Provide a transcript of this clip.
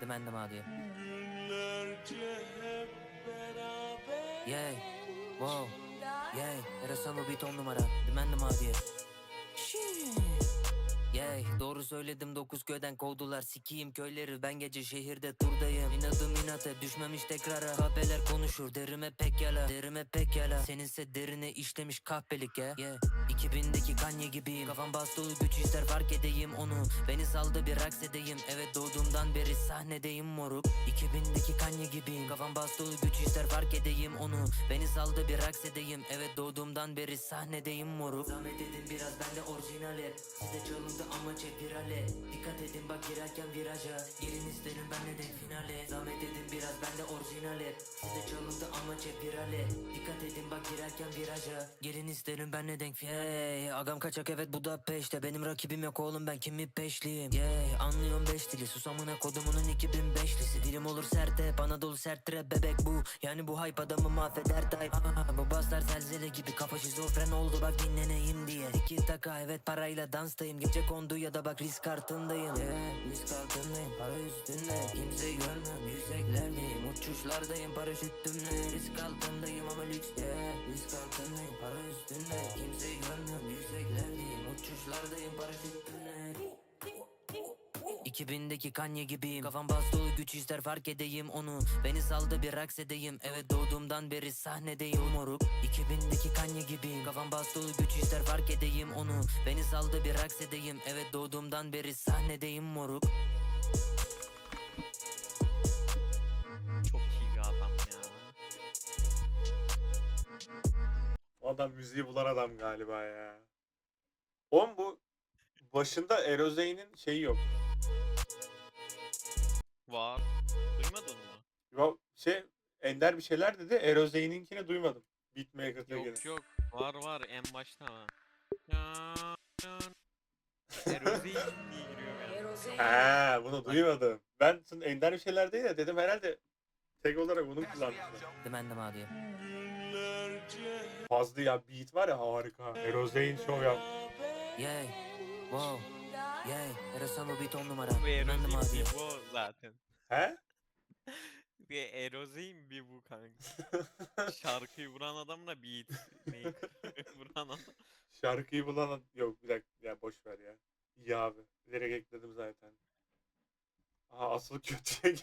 Demendim hadi. Yay. Wow. Yay. Erasan bu beat on numara. Demendim hadi. Yay doğru söyledim dokuz köyden kovdular sikiyim köyleri ben gece şehirde turdayım İnadım inate düşmemiş tekrara kahveler konuşur derime pek yala derime pek yala Seninse derine işlemiş kahpelik ya yeah. 2000'deki Kanye gibiyim. Kafam bastığı güç ister fark edeyim onu. Beni saldı bir raks edeyim. Evet doğduğumdan beri sahnedeyim moruk. 2000'deki Kanye gibiyim. Kafam bastığı güç ister fark edeyim onu. Beni saldı bir raks edeyim. Evet doğduğumdan beri sahnedeyim moruk. Zahmet edin biraz ben de orijinali Size çalındı ama çek virale. Dikkat edin bak girerken viraja. Gelin isterim ben de denk finale. Zahmet edin biraz ben de orijinali Size çalındı ama çek virale. Dikkat edin bak girerken viraja. Gelin isterim ben de denk finale Agam kaçak evet bu da peşte. Benim rakibim yok oğlum ben kimi peşliyim? Yeah anlıyorum beş dili. Susamına kodumunun 2005'lisi Dilim olur serte bana dolu sert rap bebek bu. Yani bu hype adamı mahveder type. Aa, Bu baslar zelzele gibi kafa şizofren oldu bak dinleneyim diye. İki taka evet parayla danstayım. Gece kondu ya da bak risk kartındayım. Yeah, Risk altındayım para üstünde. Kimse görmem yükseklerdeyim Uçuşlardayım paraşütümle. Risk altındayım ama lüks yeah, Risk altındayım para üstünde Uçuşlardayım paraşütümle 2000'deki Kanye gibiyim. Kafam bas dolu güç ister fark edeyim onu. Beni saldı bir raks edeyim. Evet doğduğumdan beri sahnedeyim moruk 2000'deki Kanye gibiyim. Kafam bas dolu güç ister fark edeyim onu. Beni saldı bir raks edeyim. Evet doğduğumdan beri sahnedeyim moruk. Çok iyi bir adam ya. O adam müziği bulan adam galiba ya. Oğlum bu başında Erozeyn'in şeyi yok. Var. Duymadın mı? Yo, şey Ender bir şeyler dedi. Erozeyn'inkini duymadım. Beatmaker'da gene. Yok yok. Var var en başta ama. Ya, ya. Erozyl diye giriyor yani. Ha, bunu duymadım. Ben sen Ender bir şeyler değil de dedim herhalde tek olarak onu kullanmışlar. Demendim hadi Fazlı ya beat var ya harika. Erozeyn show yap. Yay Wow Yay Erasan bu beat on numara Bu hadi bir bu zaten. He? Bir Erozyl bir bu kanka. Şarkıyı vuran adamla beat maker vuran adam. Şarkıyı bulan yok bir dakika ya boş ver ya. İyi abi. Direkt ekledim zaten. Aha asıl kötüye